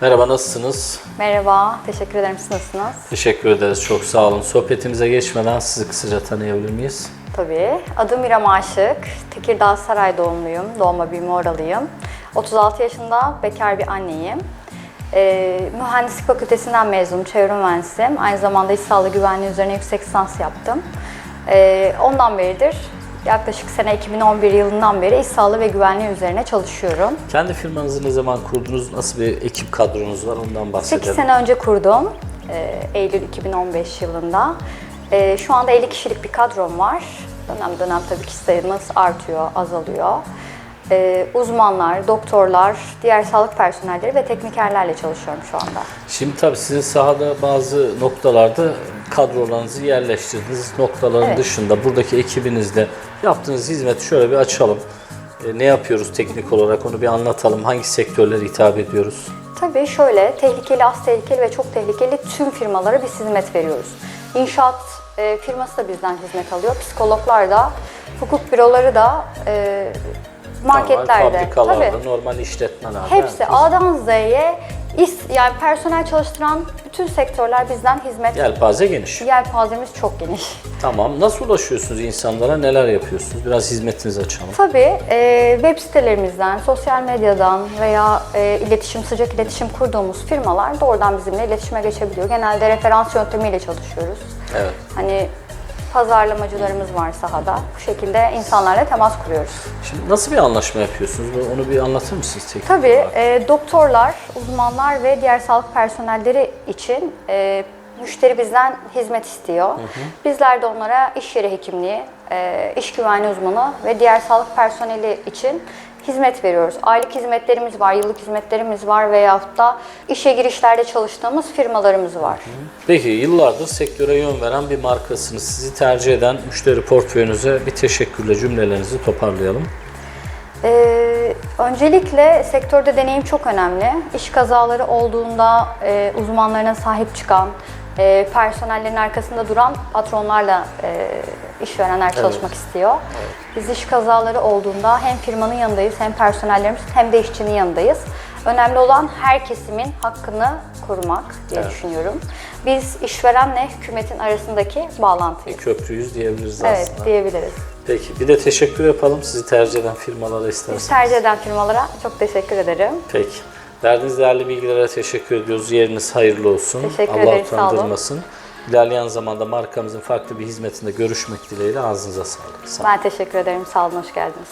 Merhaba, nasılsınız? Merhaba, teşekkür ederim. Siz nasılsınız? Teşekkür ederiz, çok sağ olun. Sohbetimize geçmeden sizi kısaca tanıyabilir miyiz? Tabii. Adım İrem Aşık. Tekirdağ Saray doğumluyum. Doğma büyüme oralıyım. 36 yaşında bekar bir anneyim. Ee, mühendislik fakültesinden mezunum, çevre mühendisiyim. Aynı zamanda iş sağlığı güvenliği üzerine yüksek lisans yaptım. Ee, ondan beridir, yaklaşık sene 2011 yılından beri iş sağlığı ve güvenliği üzerine çalışıyorum. Kendi firmanızı ne zaman kurdunuz? Nasıl bir ekip kadronuz var? Ondan bahsedelim. 8 sene önce kurdum. Ee, Eylül 2015 yılında. Ee, şu anda 50 kişilik bir kadrom var. Dönem dönem tabii ki sayımız artıyor, azalıyor. Ee, uzmanlar, doktorlar, diğer sağlık personelleri ve teknikerlerle çalışıyorum şu anda. Şimdi tabii sizin sahada bazı noktalarda kadrolarınızı yerleştirdiğiniz noktaların Evet. dışında buradaki ekibinizle yaptığınız hizmeti şöyle bir açalım. E, ne yapıyoruz teknik olarak onu bir anlatalım. Hangi sektörlere hitap ediyoruz? Tabii şöyle, tehlikeli, az tehlikeli ve çok tehlikeli tüm firmalara biz hizmet veriyoruz. İnşaat e, firması da bizden hizmet alıyor. Psikologlar da, hukuk büroları da, e, marketlerde. Normal fabrikalarda, Tabii. normal işletmelerde. Hepsi herkes- A'dan Z'ye is, yani personel çalıştıran bütün sektörler bizden hizmet. Yelpaze geniş. Yelpazemiz çok geniş. Tamam. Nasıl ulaşıyorsunuz insanlara? Neler yapıyorsunuz? Biraz hizmetinizi açalım. Tabii e, web sitelerimizden, sosyal medyadan veya e, iletişim, sıcak iletişim kurduğumuz firmalar doğrudan bizimle iletişime geçebiliyor. Genelde referans yöntemiyle çalışıyoruz. Evet. Hani pazarlamacılarımız var sahada. Bu şekilde insanlarla temas kuruyoruz. Şimdi nasıl bir anlaşma yapıyorsunuz? Onu bir anlatır mısınız teknik Tabii olarak? e, doktorlar, uzmanlar ve diğer sağlık personelleri için e, müşteri bizden hizmet istiyor. Bizler de onlara iş yeri hekimliği, e, iş güvenliği uzmanı ve diğer sağlık personeli için hizmet veriyoruz. Aylık hizmetlerimiz var, yıllık hizmetlerimiz var veyahut da işe girişlerde çalıştığımız firmalarımız var. Peki yıllardır sektöre yön veren bir markasınız. Sizi tercih eden müşteri portföyünüze bir teşekkürle cümlelerinizi toparlayalım. Ee, öncelikle sektörde deneyim çok önemli. İş kazaları olduğunda e, uzmanlarına sahip çıkan, e, personellerin arkasında duran patronlarla e, işverenler çalışmak istiyor. Biz iş kazaları olduğunda hem firmanın yanındayız hem personellerimiz hem de işçinin yanındayız. Önemli olan her kesimin hakkını korumak diye Evet. düşünüyorum. Biz işverenle hükümetin arasındaki bağlantıyız. Köprüyüz diyebiliriz Evet aslında. diyebiliriz. Peki bir de teşekkür yapalım sizi tercih eden firmalara isterseniz. Biz tercih eden firmalara çok teşekkür ederim. Peki. Verdiğiniz değerli bilgilere teşekkür ediyoruz. Yeriniz hayırlı olsun. Teşekkür Allah olun. utandırmasın. İlerleyen zamanda markamızın farklı bir hizmetinde görüşmek dileğiyle ağzınıza sağlık. Sağ olun. Ben teşekkür ederim. Sağ olun, hoş geldiniz.